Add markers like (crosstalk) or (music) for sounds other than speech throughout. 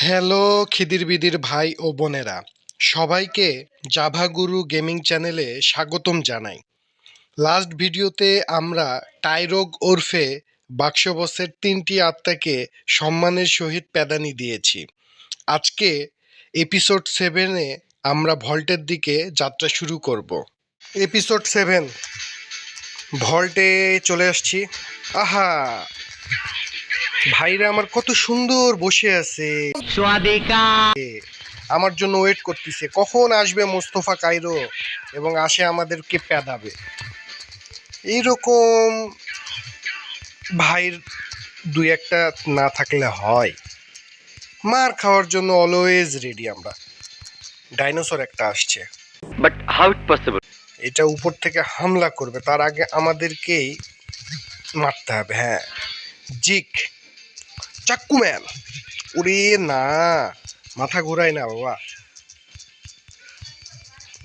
Hello Khidr বিদির ভাই ও বোনেরা, সবাইকে জাভাগুরু গেমিং চ্যানেলে স্বাগতম জানাই। লাস্ট ভিডিওতে আমরা টাইরোগ ওরফে বাক্সবসের তিনটি আত্মাকে সম্মানের সহিত প্যাদানি দিয়েছি। আজকে এপিসোড সেভেনে আমরা ভল্টের দিকে যাত্রা শুরু করব। এপিসোড সেভেন ভল্টে চলে আসছি। আহা! ভাইরা আমার কত সুন্দর বসে আছে। আমার জন্য ওয়েট করতেছে। কখন আসবে মোস্তফা কাইরো এবং আসে আমাদেরকে প্যাদাবে এইরকম ভাইয়ের দুই একটা না থাকলে হয়। মার খাওয়ার জন্য অলওয়েজ রেডি আমরা। ডাইনোসর একটা আসছে। বাট হাউ ইট পসিবল এটা উপর থেকে হামলা করবে। তার আগে আমাদেরকেই মারতে হবে হ্যাঁ। জিক। চাক্কু ম্যান। ওরে না মাথা ঘোরায় না বাবা।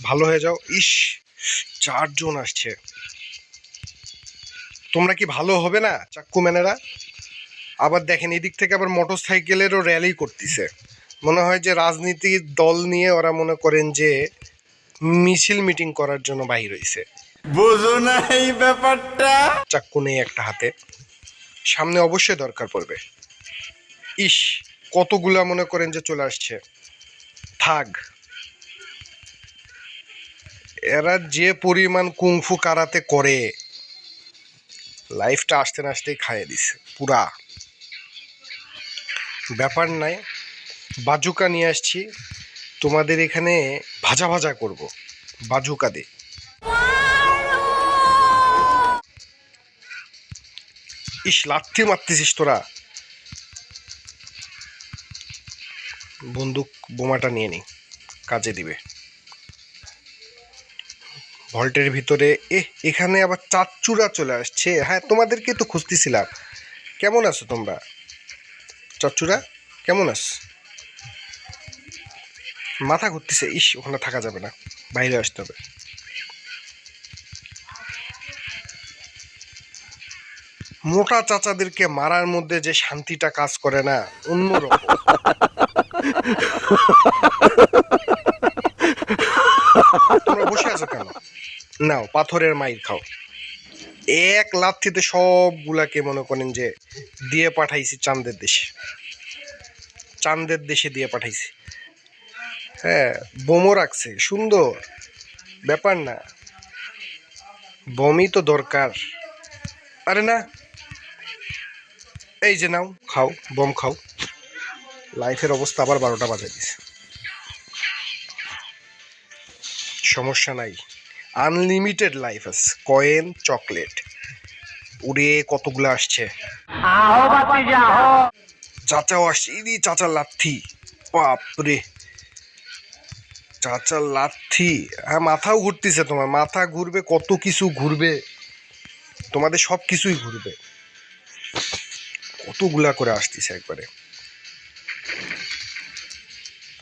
ভালো হয়ে যাও। ইস চারজন আসছে। তোমরা কি ভালো হবে না চাক্কু ম্যানেরা? আবার দেখেন এদিক থেকে আবার মোটর সাইকেলেরও র্যালি করতেছে। মনে হয় যে রাজনীতির দল নিয়ে ওরা মনে করেন যে মিছিল মিটিং করার জন্য বাহির হয়েছে বুঝো না এই ব্যাপারটা। চাক্কু নেই একটা হাতে। সামনে অবশ্যই দরকার পড়বে। ইস, কতগুলা মনে করেন যে চলে আসছে। থাক। এরা যে পরিমাণ কুংফু কারাতে করে, লাইফটা আসতে না আসতেই খাইয়ে দিছে, পুরা। ব্যাপার নাই, বাজুকা নিয়ে আসছি, তোমাদের এখানে ভাজা ভাজা করব, বাজুকা দিয়ে। ইস, লাথি মারতেছিস তোরা। বন্দুক বোমাটা নিয়ে নি কাজে দিবে। ভল্টের ভিতরে এ এখানে আবার চাচ্চুরা চলে আসছে। হ্যাঁ তোমাদেরকে তো খুঁজতেছিলাম। কেমন আছো তোমরা? চাচ্চুরা কেমন আছ? মাথা ঘুরতেছে, ইস, ওখানে থাকা যাবে না, বাইরে আসতে হবে। মোটা চাচাদেরকে মারার মধ্যে যে শান্তিটা কাজ করে না, অন্যরকম। (laughs) তোমরা বসে আছো কেন? নাও, পাথরের মাইর খাও। এক লাথিতে সবগুলাকে মনে করেন যে দিয়ে পাঠাইছি চাঁদের দেশে। চাঁদের দেশে দিয়ে পাঠাইছি। হ্যাঁ বোমও রাখছে, সুন্দর। ব্যাপার না। বমি তো দরকার। আরে না। এই যে নাও, খাও, বম খাও। লাইফের অবস্থা আবার বারোটা বাজে দিছে। সমস্যা নাই। আনলিমিটেড লাইফ আছে। কয়েন চকলেট উড়ে কতগুলো আসছে? চাচাও আসছে। ইদি চাচার লাথি। বাপরে। চাচার লাথি। হ্যাঁ মাথাও ঘুরতেছে তোমার। মাথা ঘুরবে, কত কিছু ঘুরবে। তোমাদের সব কিছুই ঘুরবে। কতগুলা করে আসতেছে একবারে।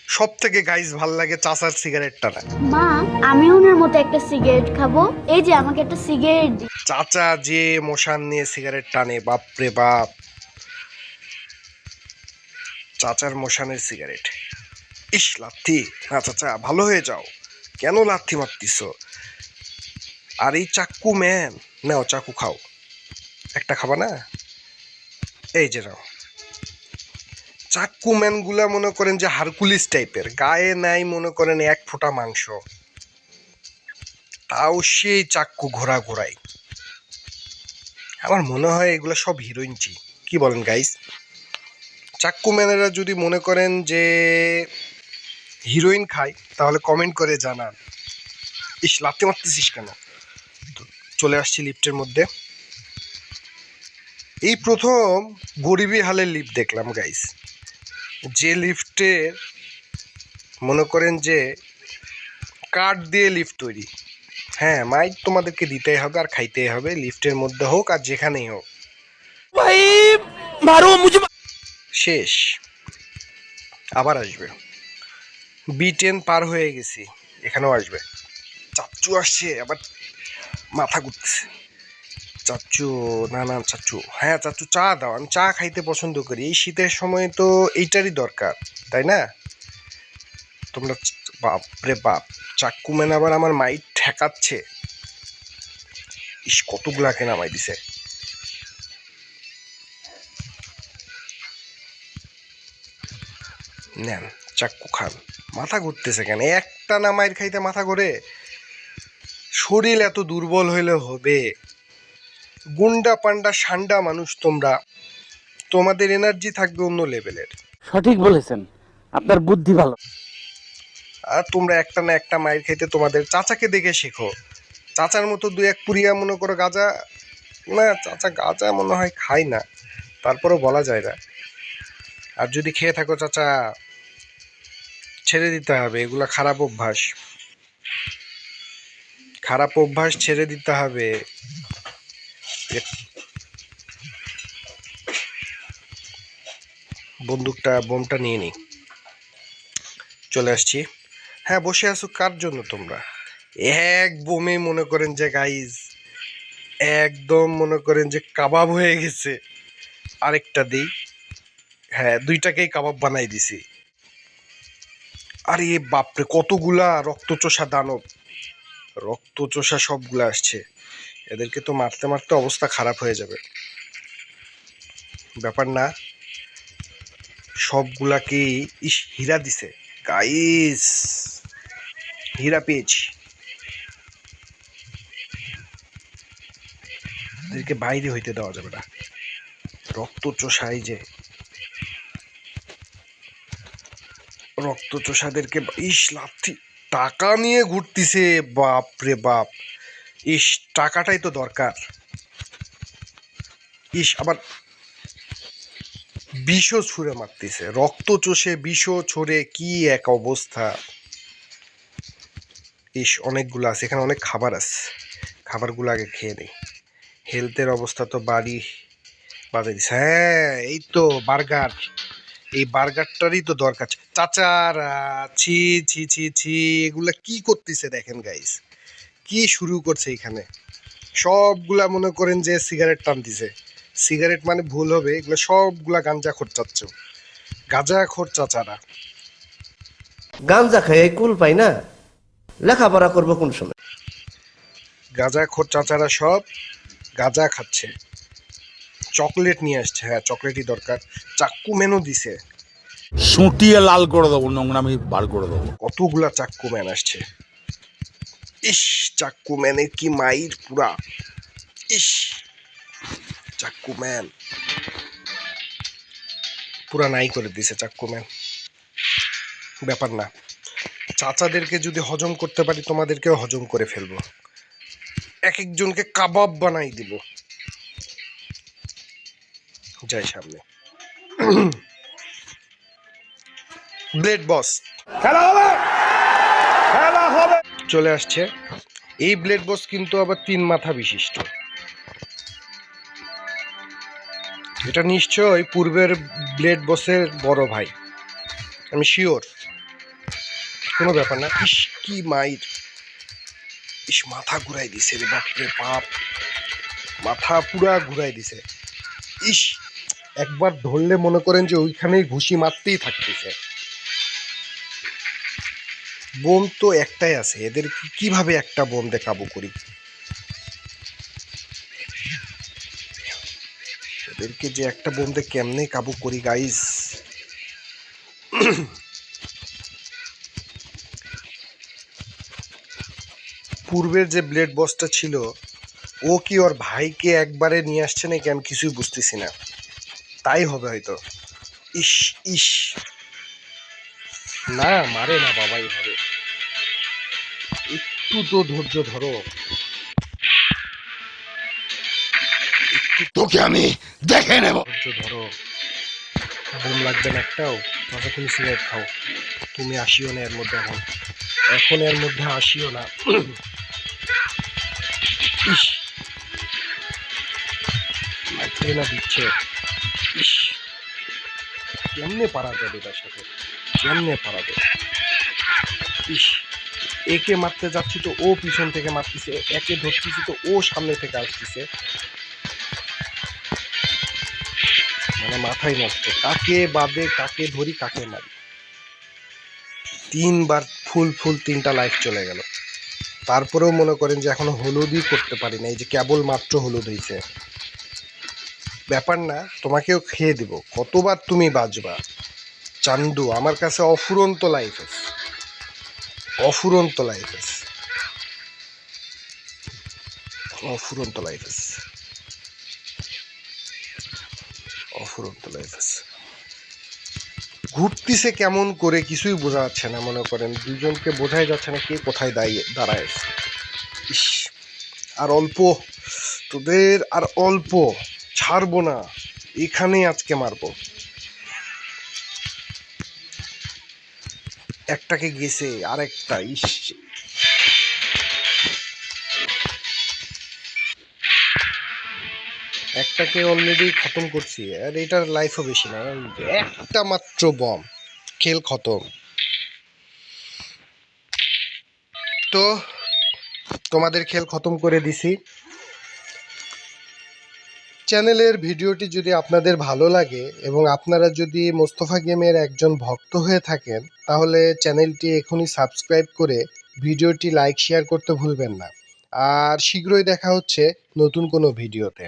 সব থেকে গাইজ ভালো লাগে চাচার সিগারেটটা না মা আমি ওনার মতো একটা সিগারেট খাব। এই যে আমাকে একটা সিগারেট দি। চাচা যে মশান নিয়ে সিগারেট টানে বাপরে বাপ। চাচার মশানের সিগারেট ইস লাথি। হ্যাঁ চাচা ভালো হয়ে যাও। কেন লাথি মারতিস? আর এই চাকু ম্যান নাও চাকু খাও। একটা খাবা না? এই যে নাও। চাক্কু ম্যানগুলা মনে করেন যে হারকুলিস টাইপের। গায়ে নাই মনে করেন এক ফোঁটা মাংস। তাও সেই চাক্কু ঘোরা ঘোরাই। আমার মনে হয় এগুলো সব হিরোইনচি কি বলেন গাইস চাক্কু ম্যানেরা যদি মনে করেন যে হিরোইন খায়, তাহলে কমেন্ট করে জানান। ইস, লাথি মারতেছিস কেন? চলে আসছি লিফটের মধ্যে। এই প্রথম গরিবী হালের লিফট দেখলাম গাইস যে লিফটের মনে করেন যে কাঠ দিয়ে লিফট তৈরি। হ্যাঁ মাইক তোমাদেরকে দিতেই হবে আর খাইতেই হবে লিফটের মধ্যে হোক আর যেখানেই হোক। ভাই মারো মুঝে শেষ। আবার আসবে। বি টেন পার হয়ে গেছি। এখানেও আসবে। চাচ্চু আসছে আবার মাথা ঘুরতেছে। চাচ্চু, না না, চাচ্চু। হ্যাঁ চাচ্চু, চা দাও। আমি চা খাইতে পছন্দ করি। এই শীতের সময় তো এইটারই দরকার, তাই না? তোমরা বাপ রে বাপ চাক্কু মেন আবার আমার মাই ঠেকাচ্ছে। ইস কতগুলাকে নামাই দিছে। নেন চাক্কু খান। মাথা ঘুরতেছে কেন? একটা না মাইর খাইতে মাথা ঘুরে? শরীর এত দুর্বল হইলে হবে। গুন্ডা পান্ডা সান্ডা মানুষ তোমরা। তোমাদের এনার্জি থাকবে অন্য লেভেলের সঠিক বলেছেন। আপনার বুদ্ধি ভালো। আর তোমরা একটা না একটা মায়ের খাইতে তোমাদের চাচাকে দেখে শেখো। চাচার মতো দু এক পুরিয়া মনে করো গাজা। না চাচা গাজা মনে হয় খায় না। তারপরেও বলা যায় না। আর যদি খেয়ে থাকো চাচা ছেড়ে দিতে হবে। এগুলা খারাপ অভ্যাস। খারাপ অভ্যাস ছেড়ে দিতে হবে। বন্দুকটা, বোমটা নিয়ে নিই। চলে আসছি। হ্যাঁ বসে আছো কার জন্য তোমরা? এক বোমে মনে করেন যে গাইজ একদম মনে করেন যে কাবাব হয়ে গেছে। আরেকটা দিই। হ্যাঁ দুইটাকেই কাবাব বানাই দিছি। আরে বাপরে, কতগুলা রক্তচোষা দানব। রক্তচোষা সবগুলা আসছে। এদেরকে তো মারতে মারতে অবস্থা খারাপ হয়ে যাবে। ব্যাপার না সবগুলাকেই ইস, হীরা দিছে। গাইস, হীরা পেয়েছি। এদেরকে বাইরে হইতে দেওয়া যাবে না। রক্ত চোষাই যে। রক্ত চোষাদেরকে, ইস, লাথি, টাকা নিয়ে ঘুরতিছে। বাপ রে বাপ। ইস, টাকাটাই তো দরকার। ইস, আবার বিষও ছুঁড়ে মারতেছে। রক্ত চষে, বিষও ছড়ে, কি এক অবস্থা। ইস, অনেকগুলো আছে, এখানে অনেক খাবার আছে। খাবারগুলো আগে খেয়ে নেই। হেলথের অবস্থা তো বাড়ি বাজে দিছে। হ্যাঁ এই তো বার্গার। এই বার্গারটারই তো দরকার। চাচারা, ছি ছি ছি ছি, এগুলা কি করতেছে দেখেন গাইস কি শুরু করছে এখানে? সবগুলা মনে করেন যে সিগারেট টানতেছে সিগারেট মানে ভুল হবে এগুলো সবগুলা গাঞ্জা খোর চাচ্ছ গাঁজা খোর চাচারা গাঞ্জা খেয়ে কুল পাই না। লেখাপড়া করব কোন সময়? গাঁজা খোর চাচারা সব গাঁজা খাচ্ছে। চকলেট নিয়ে আসছে হ্যাঁ চকলেটই দরকার। চাক্কু মেনু দিছে। সুটিয়ে লাল করে দেবো নোংরামি বার করে দেবো। কতগুলা চাক্কু ম্যান আসছে। ইস চাক্কু ম্যানের কি মাইর পুরা। ইস চাক্কু ম্যান। পুরা নাই করে দিছে চাক্কু ম্যান। ব্যাপার না। চাচাদেরকে যদি হজম করতে পারি, তোমাদেরকেও হজম করে ফেলব। এক একজনকে কাবাব বানাই দিব। যাই সামনে। (clears throat) ব্লেড বস চলে আসছে। এই ব্লেড বস কিন্তু আবার তিন মাথা বিশিষ্ট। এটা নিশ্চয়ই পূর্বের ব্লেড বসের বড় ভাই। আমি শিওর। কোনো ব্যাপার না। ইস, কি মাইর। ইস, মাথা ঘুরাই দিছে রে বাপরে বাপ। মাথা পুরা ঘুরাই দিছে। ইস, একবার ধরলে মনে করেন যে ওইখানেই ঘুষি মারতেই থাকতেছে। বোম তো একটাই আছে, এদের কীভাবে একটা বোম দিয়ে কাবু করি? এদেরকে যে একটা বোম দিয়ে কেমনে কাবু করি গাইস পূর্বের যে ব্লেড বসটা ছিল, ও কি ওর ভাইকে একবারে নিয়ে আসছে নাকি আমি কিছুই বুঝতেছি না। তাই হবে হয়তো। ইস ইস। না মারে না বাবাই হবে। একটু তো ধৈর্য ধরো। তোকে আমি দেখে নেব। ধৈর্য ধরো। বোম লাগবে না একটাও তবে তুমি সিগারেট খাও। তুমি আসিও না এর মধ্যে এখন। এখন এর মধ্যে আসিও না। ইস। দিচ্ছে। ইস। কেমনে পারা যাবে তার সাথে? যেমনে পারাবে ইস, একে মারতে যাচ্ছি তো ও পিছন থেকে মারতেছে, একে ধরতেছি তো ও সামনে থেকে আসতেছে। মানে মাথায় নষ্ট, কাকে বাদে কাকে ধরি, কাকে মারি। তিনবার ফুল ফুল তিনটা লাইফ চলে গেল। তারপরেও মনে করেন যে এখনও হলুদই করতে পারি না, এই যে কেবল মাত্র হলুদ হয়েছে ব্যাপার না, তোমাকেও খেয়ে দেব, কতবার তুমি বাজবা চান্দু, আমার কাছে অফুরন্ত লাইফ আছে অফুরন্ত লাইফ আছে অফুরন্ত লাইফ আছে অফুরন্ত লাইফ আছে ঘুরতিছে কেমন করে কিছুই বোঝা যাচ্ছে না, মনে করেন। দুজনকে বোঝাই যাচ্ছে না কে কোথায় দাঁড়িয়ে, দাঁড়ায়। ইস, আর অল্প। তোদের আর অল্প। ছাড়বো না। এখানেই আজকে মারবো। একটাকে গেছে, আরেকটা, ইস। একটাকে অলরেডি খতম করছি, আর এটার লাইফও বেশি না একটা মাত্র বম খেল খতম। তো তোমাদের খেল খতম করে দিছি। চ্যানেলের ভিডিওটি যদি আপনাদের ভালো লাগে এবং আপনারা যদি মোস্তফা গেমের একজন ভক্ত হয়ে থাকেন, তাহলে চ্যানেলটি এখনই সাবস্ক্রাইব করে ভিডিওটি লাইক শেয়ার করতে ভুলবেন না। আর শীঘ্রই দেখা হচ্ছে নতুন কোনো ভিডিওতে।